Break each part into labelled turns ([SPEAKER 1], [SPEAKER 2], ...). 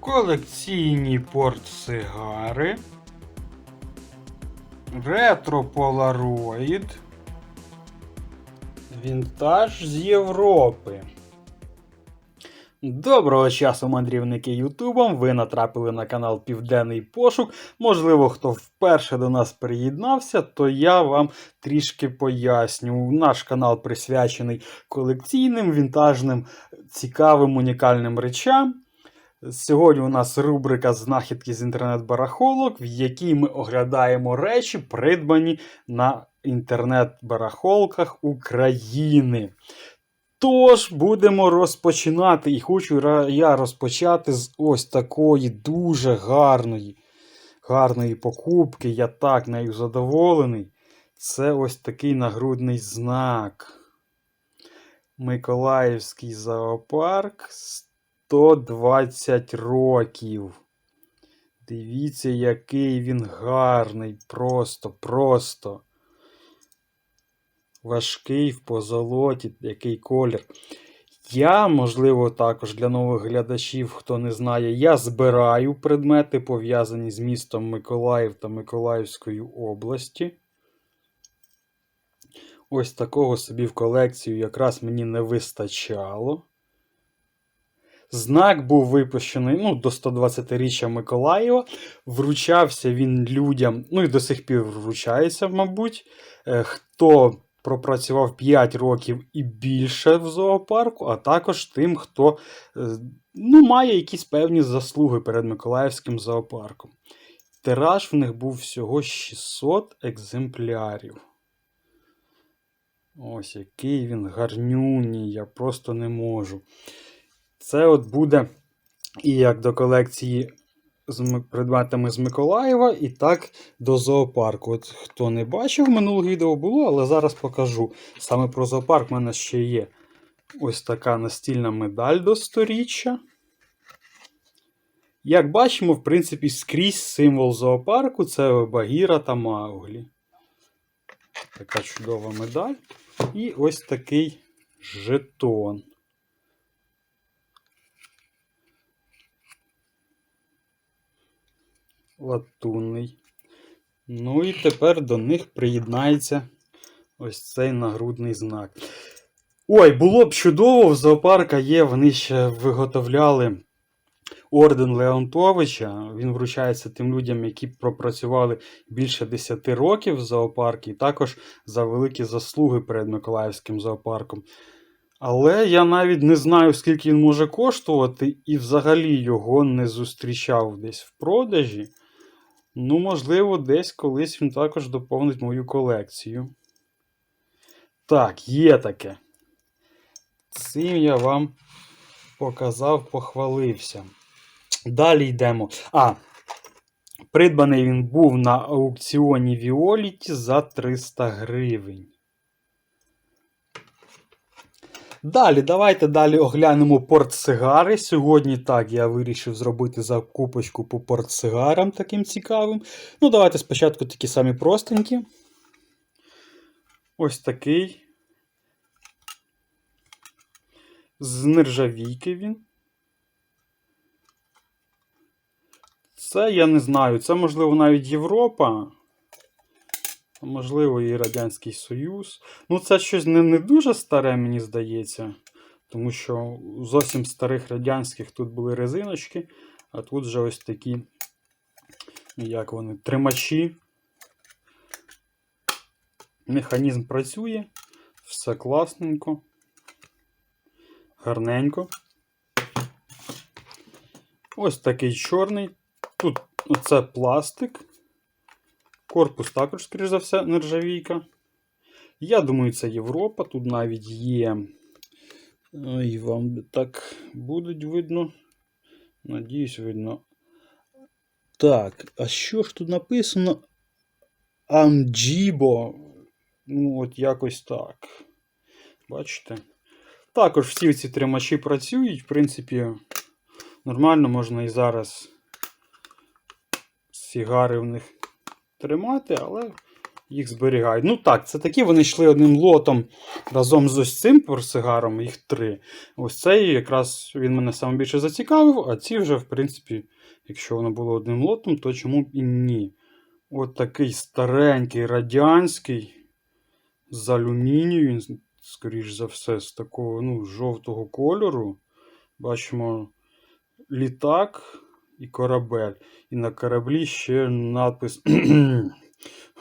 [SPEAKER 1] колекційні портсигари, ретро Polaroid, вінтаж з Європи. Доброго часу, мандрівники Ютубом. Ви натрапили на канал Південний Пошук. Можливо, хто вперше до нас приєднався, то я вам трішки поясню. Наш канал присвячений колекційним, вінтажним, цікавим, унікальним речам. Сьогодні у нас рубрика Знахідки з інтернет-барахолок, в якій ми оглядаємо речі, придбані на інтернет-барахолках України. Тож будемо розпочинати. І хочу я розпочати з ось такої дуже гарної, гарної покупки. Я так нею задоволений. Це ось такий нагрудний знак. Миколаївський зоопарк 120 років. Дивіться, який він гарний. Просто, просто. Важкий в позолоті, який колір. Я, можливо, також для нових глядачів, хто не знає, я збираю предмети, пов'язані з містом Миколаїв та Миколаївською області. Ось такого собі в колекцію якраз мені не вистачало. Знак був випущений ну, до 120-річчя Миколаєва. Вручався він людям, ну і до сих пір вручається, мабуть. Е, Хто пропрацював 5 років і більше в зоопарку, а також тим, хто е, ну, має якісь певні заслуги перед Миколаївським зоопарком. Тираж в них був всього 600 екземплярів. Ось який він гарнюній, я просто не можу. Це от буде і як до колекції з предметами з Миколаєва, і так до зоопарку. От хто не бачив, минуле відео було, але зараз покажу. Саме про зоопарк в мене ще є ось така настільна медаль до сторіччя. Як бачимо, в принципі, скрізь символ зоопарку це Багіра та Мауглі. Така чудова медаль. І ось такий жетон. Латунний. Ну і тепер до них приєднається ось цей нагрудний знак. Ой, було б чудово, в зоопарка є, вони ще виготовляли орден Леонтовича. Він вручається тим людям, які пропрацювали більше 10 років в зоопарку, і також за великі заслуги перед Миколаївським зоопарком. Але я навіть не знаю, скільки він може коштувати, і взагалі його не зустрічав десь в продажі. Ну, можливо, десь колись він також доповнить мою колекцію. Так, є таке. Цим я вам показав, похвалився. Далі йдемо. А, придбаний він був на аукціоні Віоліті за 300 гривень. Далі, давайте далі оглянемо портсигари. Сьогодні так я вирішив зробити закупочку по портсигарам таким цікавим. Ну, давайте спочатку такі самі простенькі. Ось такий. З нержавійки він. Це я не знаю. Це, можливо, навіть Європа. Можливо, і Радянський Союз. Ну, це щось не, не дуже старе, мені здається. Тому що зовсім старих радянських тут були резиночки, а тут вже ось такі, як вони, тримачі. Механізм працює, все класненько, гарненько. Ось такий чорний. Тут оце пластик. Корпус також, скоріш за все, нержавійка. Я думаю, це Європа. Тут навіть є. І вам так будуть видно. Надіюсь, видно. Так, а що ж тут написано? Амджібо. Ну, от якось так. Бачите? Також всі ці тримачі працюють. В принципі, нормально можна і зараз сігари в них тримати, але їх зберігають. Ну так, це такі вони йшли одним лотом разом з ось цим портсигаром, їх три. Ось цей якраз він мене саме більше зацікавив, а ці вже, в принципі, якщо воно було одним лотом, то чому б і ні. От такий старенький радянський з алюмінію, скоріш за все, з такого ну, жовтого кольору. Бачимо літак і корабель. І на кораблі ще надпис.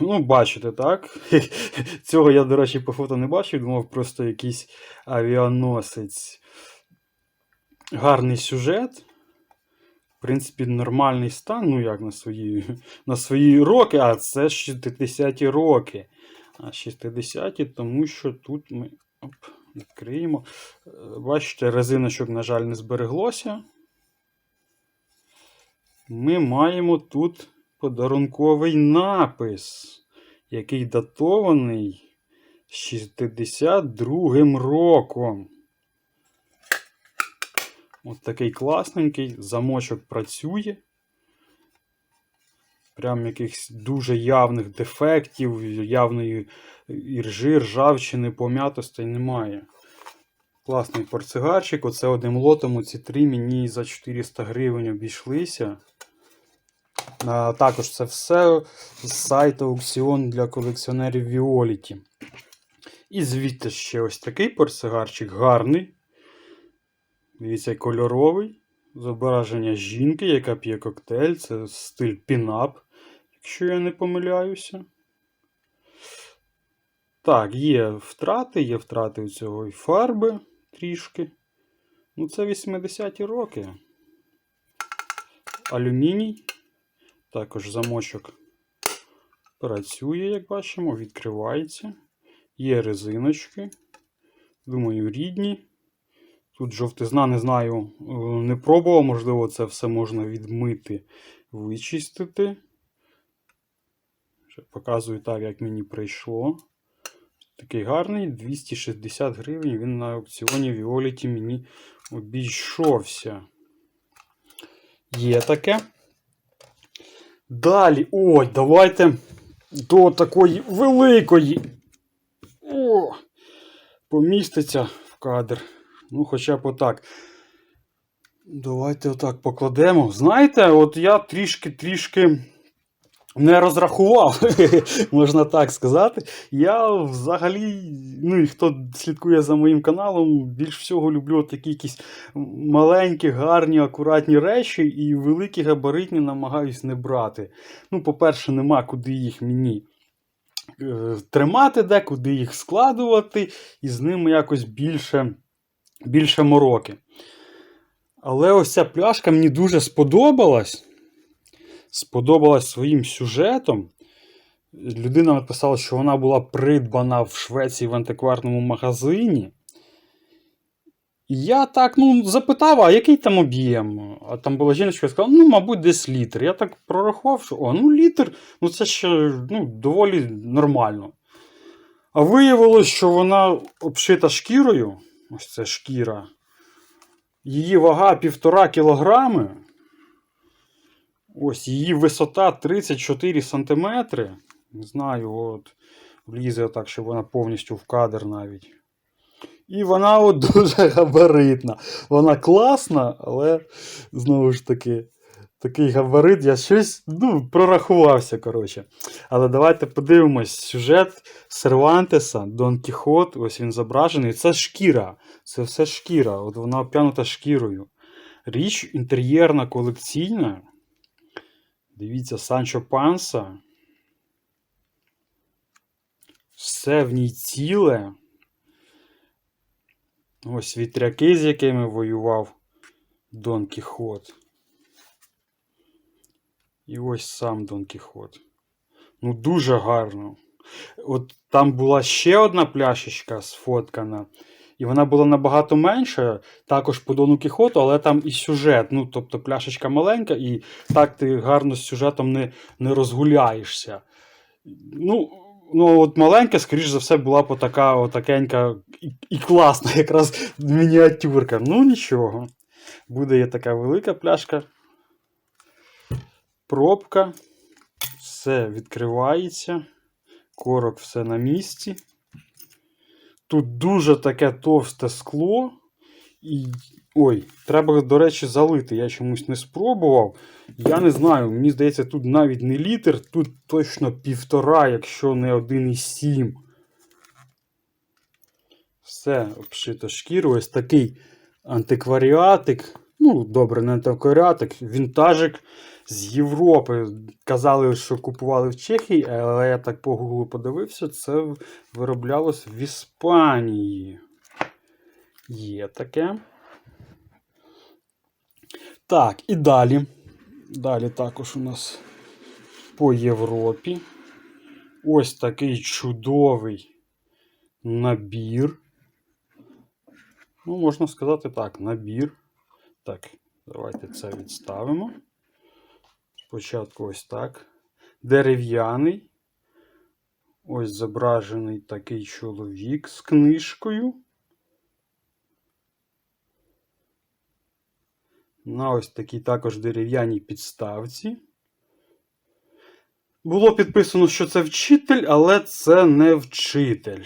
[SPEAKER 1] Ну, бачите, так? Цього я, до речі, по фото не бачив, думав, просто якийсь авіаносець. Гарний сюжет. В принципі, нормальний стан, ну як на свої, на свої роки, а це 60-ті роки. А 60-ті, тому що тут ми оп, відкриємо. Е, Бачите, резиночок, на жаль, не збереглося. Ми маємо тут подарунковий напис, який датований 62-м роком. От такий класненький, замочок працює. Прям якихось дуже явних дефектів, явної іржи, ржавчини, пом'ятостей немає. Класний портсигарчик. Оце одним лотом ці три мені за 400 гривень обійшлися. Також це все з сайту аукціон для колекціонерів Віоліті. І звідти ще ось такий портсигарчик гарний. Дивіться, кольоровий. Зображення жінки, яка п'є коктейль. Це стиль пінап, якщо я не помиляюся. Так, є втрати, є втрати у цього і фарби трішки. Ну, це 80-ті роки. Алюміній. Також замочок працює, як бачимо, відкривається. Є резиночки. Думаю, рідні. Тут жовтизна, не знаю, е, не пробував, можливо, це все можна відмити, вичистити. Показую так, як мені прийшло. Такий гарний, 260 гривень. Він на аукціоні Віоліті мені обійшовся. Є таке. Далі, ой, давайте до такої великої. О, поміститься в кадр. Ну, хоча б отак. Давайте отак покладемо. Знаєте, от я трішки-трішки не розрахував, можна так сказати. Я взагалі, ну і хто слідкує за моїм каналом, більш всього люблю такі якісь маленькі, гарні, акуратні речі, і великі габаритні намагаюсь не брати. Ну, по-перше, нема куди їх мені е, тримати, де, куди їх складувати, і з ними якось більше, більше мороки. Але ось ця пляшка мені дуже сподобалась сподобалась своїм сюжетом. Людина написала, що вона була придбана в Швеції в антикварному магазині. Я так ну, запитав, а який там об'єм? А там була жіночка і сказала, ну, мабуть, десь літр. Я так прорахував, що о, ну літр, ну це ще ну, доволі нормально. А виявилось, що вона обшита шкірою. Ось це шкіра. Її вага півтора кілограми. Ось її висота 34 см. Не знаю, от влізе так, щоб вона повністю в кадр навіть. І вона от дуже габаритна. Вона класна, але знову ж таки, такий габарит, я щось ну, прорахувався. коротше. Але давайте подивимось сюжет Сервантеса, Дон Кіхот. Ось він зображений. Це шкіра. Це все шкіра. От вона обтянута шкірою. Річ інтер'єрна колекційна. Дивіться, Санчо Панса. Все в ній ціле. Ось вітряки, з якими воював Дон Кіхот. І ось сам Дон Кіхот. Ну, дуже гарно. От там була ще одна пляшечка сфоткана. І вона була набагато менша, також по Дону Кіхоту, але там і сюжет. Ну, тобто пляшечка маленька, і так ти гарно з сюжетом не не розгуляєшся. Ну, ну от маленька, скоріш за все, була така отакенька і, і класна, якраз мініатюрка. Ну, нічого. Буде є така велика пляшка. Пробка. Все відкривається. Корок все на місці. Тут дуже таке товсте скло. І... Ой, треба, до речі, залити. Я чомусь не спробував. Я не знаю, мені здається, тут навіть не літр, тут точно півтора, якщо не 1,7. Все обшито шкірою. Ось такий антикваріатик. Ну, добре, не антикваріатик, вінтажик з Європи. Казали, що купували в Чехії, але я так по гуглу подивився, це вироблялось в Іспанії. Є таке. Так, і далі. Далі також у нас по Європі. Ось такий чудовий набір. Ну, можна сказати так, набір. Так, давайте це відставимо. Спочатку ось так. Дерев'яний. Ось зображений такий чоловік з книжкою. На ось такій також дерев'яній підставці. Було підписано, що це вчитель, але це не вчитель.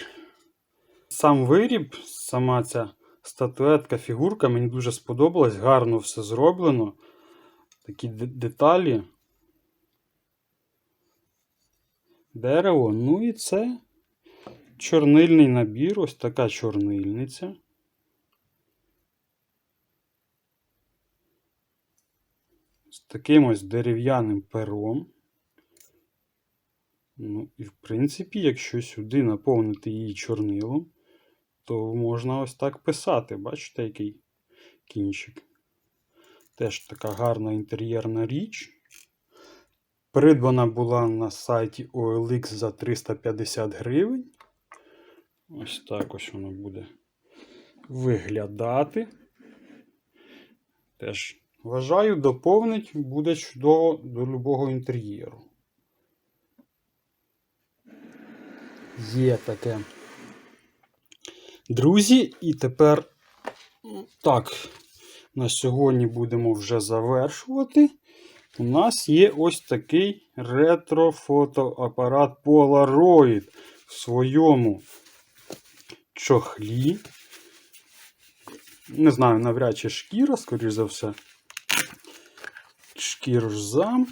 [SPEAKER 1] Сам виріб, сама ця статуетка, фігурка мені дуже сподобалась, гарно все зроблено. Такі де- деталі. Дерево. Ну і це чорнильний набір, ось така чорнильниця. З таким ось дерев'яним пером. Ну, і в принципі, якщо сюди наповнити її чорнилом, то можна ось так писати. Бачите, який кінчик. Теж така гарна інтер'єрна річ. Придбана була на сайті OLX за 350 гривень. Ось так ось воно буде виглядати. Теж вважаю, доповнить буде чудово до любого інтер'єру. Є таке. Друзі, і тепер так, на сьогодні будемо вже завершувати. У нас є ось такий ретро-фотоапарат Polaroid в своєму чохлі. Не знаю, навряд чи шкіра, скоріш за все. Шкіржзам.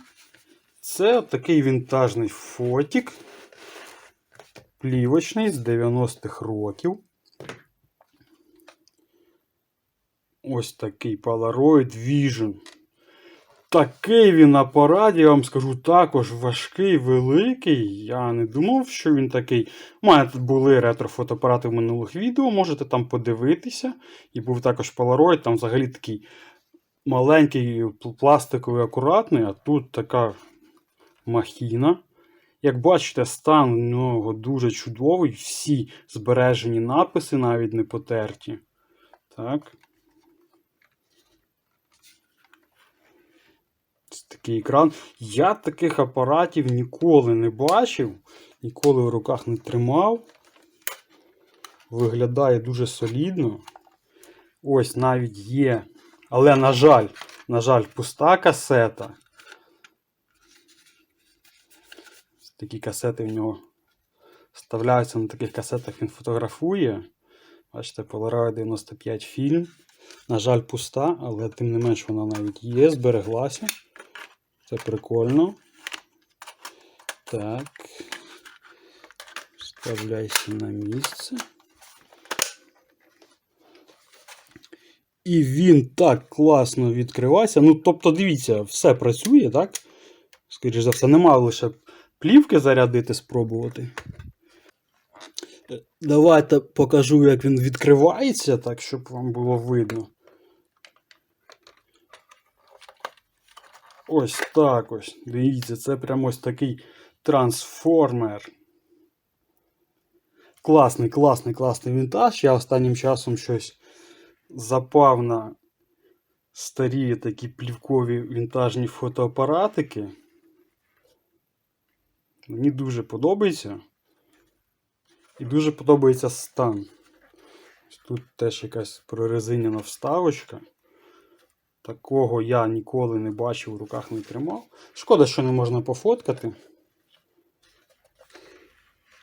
[SPEAKER 1] Це такий вінтажний фотік. Плівочний з 90-х років. Ось такий Polaroid Vision. Такий він апарат, я вам скажу, також важкий, великий. Я не думав, що він такий. У мене тут були ретро-фотоапарати в минулих відео, можете там подивитися. І був також Polaroid, там взагалі такий маленький, пластиковий, акуратний, а тут така махіна. Як бачите, стан у нього дуже чудовий, всі збережені написи навіть не потерті. Так. Ось такий екран. Я таких апаратів ніколи не бачив, ніколи в руках не тримав. Виглядає дуже солідно. Ось навіть є. Але, на жаль, на жаль, пуста касета. Такі касети в нього вставляються на таких касетах, він фотографує. Бачите, Polaroid 95 фільм. На жаль, пуста, але тим не менш вона навіть є, збереглася. Це прикольно. Так. Вставляйся на місце. І він так класно відкривається. Ну, тобто, дивіться, все працює, так? Скоріше за все, нема лише плівки зарядити, спробувати. Давайте покажу, як він відкривається, так, щоб вам було видно. Ось так ось. Дивіться, це прямо ось такий трансформер. Класний, класний, класний вінтаж. Я останнім часом щось запав на старі такі плівкові вінтажні фотоапаратики. Мені дуже подобається. І дуже подобається стан. Тут теж якась прорезиняна вставочка. Такого я ніколи не бачив, в руках не тримав. Шкода, що не можна пофоткати.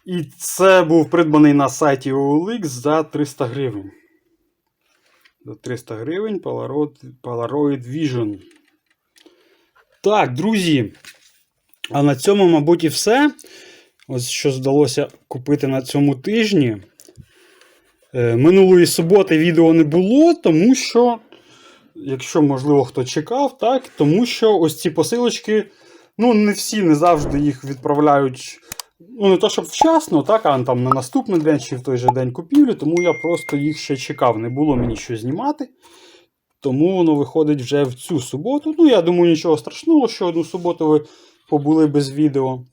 [SPEAKER 1] І це був придбаний на сайті OLX за 300 гривень. За 300 гривень Polaroid, Polaroid Vision. Так, друзі. А на цьому, мабуть, і все. Ось що здалося купити на цьому тижні. Е, Минулої суботи відео не було, тому що, якщо, можливо, хто чекав, так, тому що ось ці посилочки, ну, не всі не завжди їх відправляють. Ну, не то, щоб вчасно, так, а там на наступний день чи в той же день купівлі, тому я просто їх ще чекав. Не було мені що знімати. Тому воно виходить вже в цю суботу. Ну, я думаю, нічого страшного, що одну суботу ви побули без відео.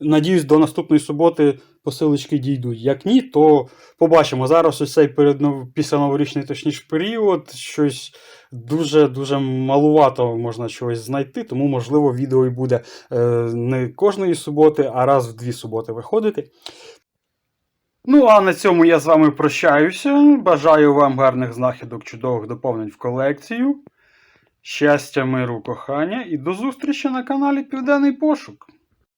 [SPEAKER 1] Надіюсь, до наступної суботи посилочки дійдуть. Як ні, то побачимо. Зараз ось цей переднов... післяноворічний точніше період, щось дуже-дуже малувато можна чогось знайти, тому, можливо, відео і буде е, не кожної суботи, а раз в дві суботи виходити. Ну, а на цьому я з вами прощаюся. Бажаю вам гарних знахідок, чудових доповнень в колекцію. Щастя, миру, кохання і до зустрічі на каналі Південний Пошук.